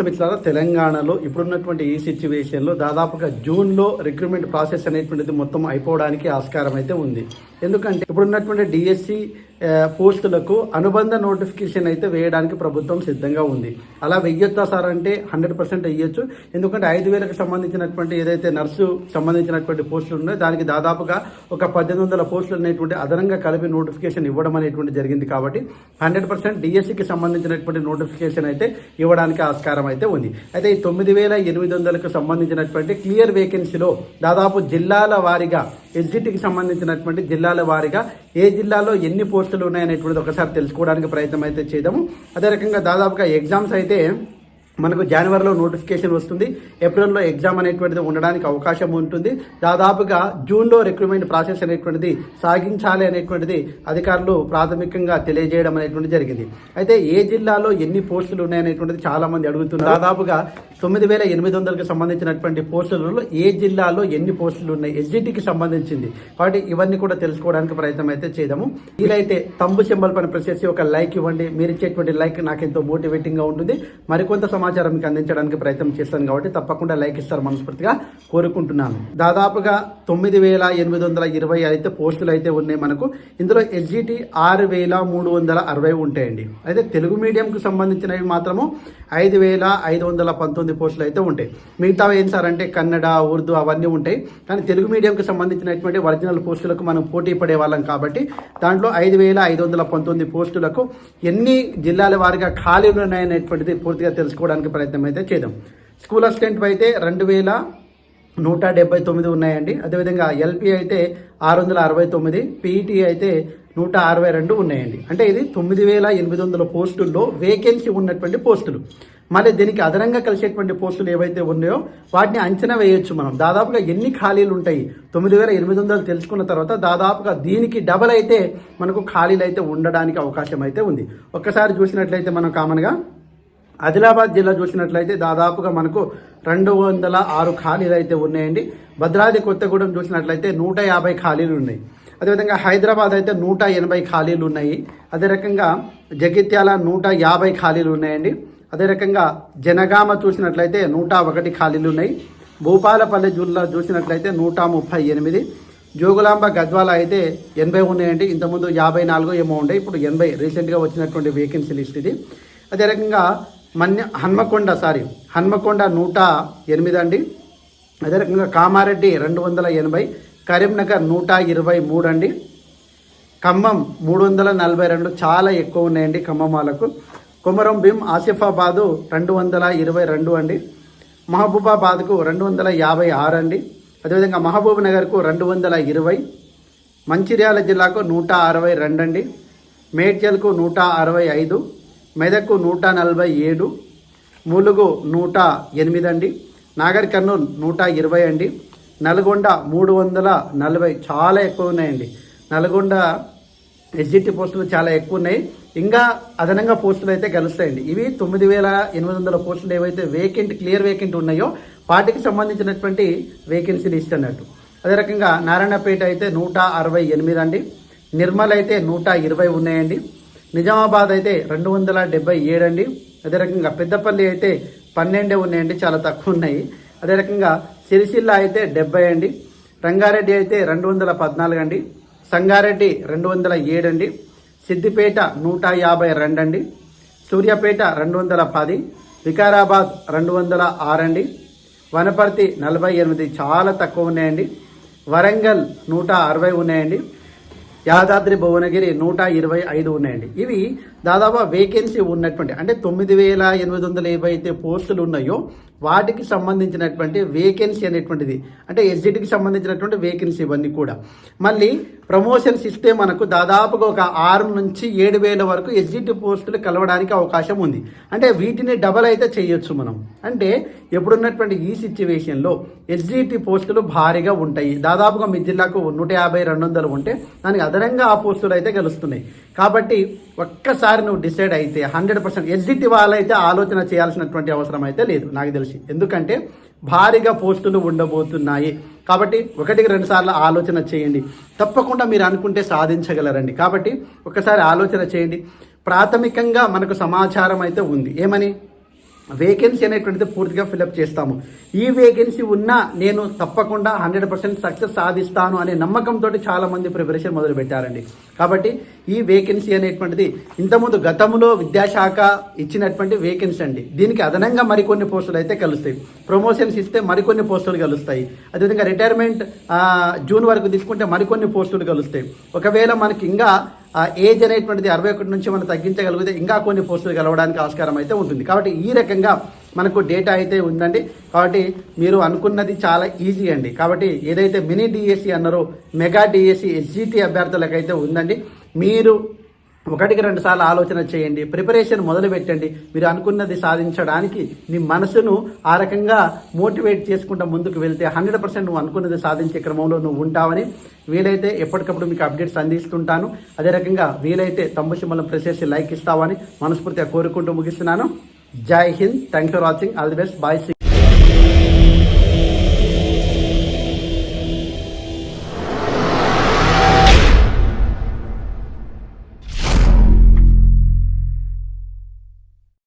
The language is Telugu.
నమస్తే మిత్రులారా తెలంగాణలో ఇప్పుడున్నటువంటి ఈ సిచ్యువేషన్లో దాదాపుగా జూన్లో రిక్రూట్మెంట్ ప్రాసెస్ అనేటువంటిది మొత్తం అయిపోవడానికి ఆస్కారం అయితే ఉంది. ఎందుకంటే ఇప్పుడున్నటువంటి డిఎస్సి పోస్టులకు అనుబంధ నోటిఫికేషన్ అయితే వేయడానికి ప్రభుత్వం సిద్ధంగా ఉంది. అలా వెయ్యొచ్చా సార్ అంటే హండ్రెడ్ పర్సెంట్ వెయ్యొచ్చు. ఎందుకంటే ఐదు వేలకు సంబంధించినటువంటి ఏదైతే నర్సు సంబంధించినటువంటి పోస్టులు ఉన్నాయో దానికి దాదాపుగా ఒక పద్దెనిమిది వందల పోస్టులు అనేటువంటి అదనంగా కలిపి నోటిఫికేషన్ ఇవ్వడం అనేటువంటి జరిగింది కాబట్టి హండ్రెడ్ పర్సెంట్ డిఎస్సికి సంబంధించినటువంటి నోటిఫికేషన్ అయితే ఇవ్వడానికి ఆస్కారం అయితే ఉంది. అయితే ఈ తొమ్మిది వేల ఎనిమిది వందలకు సంబంధించినటువంటి క్లియర్ వేకెన్సీలో దాదాపు జిల్లాల వారీగా ఎస్జిటికి సంబంధించినటువంటి జిల్లాల వారీగా ఏ జిల్లాలో ఎన్ని పోస్టులు ఉన్నాయనేటువంటిది ఒకసారి తెలుసుకోవడానికి ప్రయత్నం అయితే చేద్దాము. అదే రకంగా దాదాపుగా ఎగ్జామ్స్ అయితే మనకు జనవరిలో నోటిఫికేషన్ వస్తుంది. ఏప్రిల్లో ఎగ్జామ్ అనేటువంటిది ఉండడానికి అవకాశం ఉంటుంది. దాదాపుగా జూన్లో రిక్రూట్మెంట్ ప్రాసెస్ అనేటువంటిది సాగించాలి అనేటువంటిది అధికారులు ప్రాథమికంగా తెలియజేయడం అనేటువంటిది జరిగింది. అయితే ఏ జిల్లాలో ఎన్ని పోస్టులు ఉన్నాయనేటువంటిది చాలా మంది అడుగుతున్నారు. దాదాపుగా తొమ్మిది వేల ఎనిమిది వందలకు సంబంధించినటువంటి పోస్టులలో ఏ జిల్లాలో ఎన్ని పోస్టులు ఉన్నాయి? ఎస్జిటికి సంబంధించింది. కాబట్టి ఇవన్నీ కూడా తెలుసుకోవడానికి ప్రయత్నం అయితే చేద్దాము. వీలైతే తంబు సింబల్ పని ప్రెస్ చేసి ఒక లైక్ ఇవ్వండి. మీరు ఇచ్చేటువంటి లైక్ నాకు ఎంతో మోటివేటింగ్గా ఉంటుంది. మరికొంత సమాచారం మీకు అందించడానికి ప్రయత్నం చేస్తాను కాబట్టి తప్పకుండా లైక్ ఇస్తారు మనస్ఫూర్తిగా కోరుకుంటున్నాను. దాదాపుగా తొమ్మిది వేల ఎనిమిది వందల ఇరవై అయితే పోస్టులు అయితే ఉన్నాయి మనకు. ఇందులో ఎస్జిటి ఆరు వేల మూడు వందల అరవై ఉంటాయండి. అయితే తెలుగు మీడియంకు సంబంధించినవి మాత్రము ఐదు వేల ఐదు వందల పంతొమ్మిది పోస్టులు అయితే ఉంటాయి. మిగతా ఏం సార్ అంటే కన్నడ ఉర్దూ అవన్నీ ఉంటాయి. కానీ తెలుగు మీడియంకి సంబంధించినటువంటి ఒరిజినల్ పోస్టులకు మనం పోటీ పడే వాళ్ళం కాబట్టి దాంట్లో ఐదు వేల ఐదు వందల పంతొమ్మిది పోస్టులకు ఎన్ని జిల్లాల వారిగా ఖాళీలు ఉన్నాయనేటువంటిది పూర్తిగా తెలుసుకోవడానికి ప్రయత్నం అయితే చేద్దాం. స్కూల్ అసిస్టెంట్ అయితే రెండు వేల నూట డెబ్బై తొమ్మిది ఉన్నాయండి. అదేవిధంగా ఎల్పి అయితే ఆరు వందల అరవై తొమ్మిది పీఈటీ అయితే నూట అరవై రెండు ఉన్నాయండి. అంటే ఇది తొమ్మిది వేల ఎనిమిది వందల పోస్టుల్లో వేకెన్సీ ఉన్నటువంటి పోస్టులు. మళ్ళీ దీనికి అదనంగా కలిసేటువంటి పోస్టులు ఏవైతే ఉన్నాయో వాటిని అంచనా వేయొచ్చు మనం. దాదాపుగా ఎన్ని ఖాళీలు ఉంటాయి? తొమ్మిది వేల ఎనిమిది వందలు తెలుసుకున్న తర్వాత దాదాపుగా దీనికి డబల్ అయితే మనకు ఖాళీలు అయితే ఉండడానికి అవకాశం అయితే ఉంది. ఒక్కసారి చూసినట్లయితే మనం కామన్గా ఆదిలాబాద్ జిల్లా చూసినట్లయితే దాదాపుగా మనకు రెండు వందల ఆరు ఖాళీలు అయితే ఉన్నాయండి. భద్రాద్రి కొత్తగూడెం చూసినట్లయితే నూట యాభై ఖాళీలు ఉన్నాయి. అదేవిధంగా హైదరాబాద్ అయితే నూట ఎనభై ఖాళీలు ఉన్నాయి. అదే రకంగా జగిత్యాల నూట యాభై ఖాళీలు ఉన్నాయండి. అదే రకంగా జనగామ చూసినట్లయితే నూట ఒకటి ఖాళీలు ఉన్నాయి. భూపాలపల్లి జిల్లా చూసినట్లయితే నూట ముప్పై ఎనిమిది. జోగులాంబ గద్వాల అయితే ఎనభై ఉన్నాయండి. ఇంతకుముందు యాభై నాలుగు ఏమో ఉండే. ఇప్పుడు ఎనభై రీసెంట్గా వచ్చినటువంటి వేకెన్సీ లిస్ట్ ఇది. అదే రకంగా మన్య హన్మకొండ సారీ హన్మకొండ నూట ఎనిమిది అండి. అదే రకంగా కామారెడ్డి రెండు వందల ఎనభై కరీంనగర్ నూట ఇరవై మూడు అండి. ఖమ్మం మూడు వందల నలభై రెండు చాలా ఎక్కువ ఉన్నాయండి ఖమ్మం వాళ్ళకు. కొమరం భీం ఆసిఫాబాదు రెండు వందల ఇరవై రెండు అండి. మహబూబాబాద్కు రెండు వందల యాభై ఆరు అండి. అదేవిధంగా మహబూబ్ నగర్కు రెండు వందల ఇరవై మంచిర్యాల జిల్లాకు నూట అరవై రెండు అండి. మేడ్చల్కు నూట అరవై ఐదు మెదక్కు నూట నలభై ఏడు ములుగు నూట ఎనిమిది అండి నాగర్ కర్నూలు నూట ఇరవై అండి నల్గొండ మూడు వందల నలభై చాలా ఎక్కువ ఉన్నాయండి. నల్గొండ ఎస్జిటి పోస్టులు చాలా ఎక్కువ ఉన్నాయి. ఇంకా అదనంగా పోస్టులు అయితే కలుస్తాయండి ఇవి తొమ్మిది వేల ఎనిమిది వందల పోస్టులు ఏవైతే వేకెంట్ క్లియర్ వేకెంట్ ఉన్నాయో వాటికి సంబంధించినటువంటి వేకెన్సీ లిస్ట్ అన్నట్టు. అదే రకంగా నారాయణపేట అయితే నూట అరవై ఎనిమిది అండి. నిర్మల్ అయితే నూట ఇరవై ఉన్నాయండి. నిజామాబాద్ అయితే రెండు వందల డెబ్బై ఏడు అండి. అదే రకంగా పెద్దపల్లి అయితే పన్నెండే ఉన్నాయండి చాలా తక్కువ ఉన్నాయి. అదే రకంగా సిరిసిల్ల అయితే డెబ్బై అండి. రంగారెడ్డి అయితే రెండు వందల పద్నాలుగు అండి. సంగారెడ్డి రెండు వందల ఏడు అండి. సిద్దిపేట నూట యాభై రెండు అండి. సూర్యాపేట రెండు వందల పది. వికారాబాద్ రెండు వందల ఆరు అండి. వనపర్తి నలభై ఎనిమిది చాలా తక్కువ ఉన్నాయండి. వరంగల్ నూట అరవై ఉన్నాయండి. యాదాద్రి భువనగిరి నూట ఇరవై ఐదు ఉన్నాయండి. ఇవి దాదాపు వేకెన్సీ ఉన్నటువంటి అంటే తొమ్మిది వేల ఎనిమిది వందల ఏవైతే పోస్టులు ఉన్నాయో వాటికి సంబంధించినటువంటి వేకెన్సీ అనేటువంటిది అంటే ఎస్జిటికి సంబంధించినటువంటి వేకెన్సీ ఇవన్నీ కూడా. మళ్ళీ ప్రమోషన్స్ ఇస్తే మనకు దాదాపుగా ఒక ఆరు నుంచి ఏడు వేల వరకు ఎస్జిటి పోస్టులు కలవడానికి అవకాశం ఉంది. అంటే వీటిని డబల్ అయితే చేయొచ్చు మనం. అంటే ఎప్పుడున్నటువంటి ఈ సిచ్యువేషన్లో ఎస్జిటి పోస్టులు భారీగా ఉంటాయి. దాదాపుగా మీ జిల్లాకు నూట యాభై రెండు వందలు ఉంటే దానికి అదనంగా ఆ పోస్టులు అయితే గెలుస్తున్నాయి. కాబట్టి ఒక్కసారి నువ్వు డిసైడ్ అయితే హండ్రెడ్ పర్సెంట్ ఎస్జిటి వాళ్ళైతే ఆలోచన చేయాల్సినటువంటి అవసరం అయితే లేదు నాకు తెలిసి. ఎందుకంటే భారీగా పోస్టులు ఉండబోతున్నాయి. కాబట్టి ఒకటికి రెండు సార్లు ఆలోచన చేయండి. తప్పకుండా మీరు అనుకుంటే సాధించగలరండి. కాబట్టి ఒకసారి ఆలోచన చేయండి. ప్రాథమికంగా మనకు సమాచారం అయితే ఉంది. ఏమని? వేకెన్సీ అనేటువంటిది పూర్తిగా ఫిలప్ చేస్తాము. ఈ వేకెన్సీ ఉన్నా నేను తప్పకుండా హండ్రెడ్ పర్సెంట్ సక్సెస్ సాధిస్తాను అనే నమ్మకంతో చాలా మంది ప్రిపరేషన్ మొదలుపెట్టారండి. కాబట్టి ఈ వేకెన్సీ అనేటువంటిది ఇంతకుముందు గతంలో విద్యాశాఖ ఇచ్చినటువంటి వేకెన్సీ అండి. దీనికి అదనంగా మరికొన్ని పోస్టులు అయితే కలుస్తాయి. ప్రమోషన్స్ ఇస్తే మరికొన్ని పోస్టులు కలుస్తాయి. అదేవిధంగా రిటైర్మెంట్ జూన్ వరకు తీసుకుంటే మరికొన్ని పోస్టులు కలుస్తాయి. ఒకవేళ మనకి ఇంకా ఏజ్ అనేటువంటిది అరవై ఒకటి నుంచి మనం తగ్గించగలిగితే ఇంకా కొన్ని పోస్టులు గెలవడానికి ఆస్కారం అయితే ఉంటుంది. కాబట్టి ఈ రకంగా మనకు డేటా అయితే ఉందండి. కాబట్టి మీరు అనుకున్నది చాలా ఈజీ అండి. కాబట్టి ఏదైతే మినీ డిఎస్సి అన్నారో మెగా డిఎస్సి ఎస్జిటి అభ్యర్థులకైతే ఉందండి. మీరు ఒకటికి రెండు సార్లు ఆలోచన చేయండి ప్రిపరేషన్ మొదలు పెట్టండి. మీరు అనుకున్నది సాధించడానికి నీ మనసును ఆ రకంగా మోటివేట్ చేసుకుంటూ ముందుకు వెళ్తే హండ్రెడ్ పర్సెంట్ నువ్వు అనుకున్నది సాధించే క్రమంలో నువ్వు ఉంటావని వీలైతే ఎప్పటికప్పుడు మీకు అప్డేట్స్ అందిస్తుంటాను. అదే రకంగా వీలైతే తమ్ము సింబలం ప్రెస్ చేసి లైక్ ఇస్తావని మనస్ఫూర్తిగా కోరుకుంటూ ముగిస్తున్నాను. Jai Hind. Thanks for watching all the best bye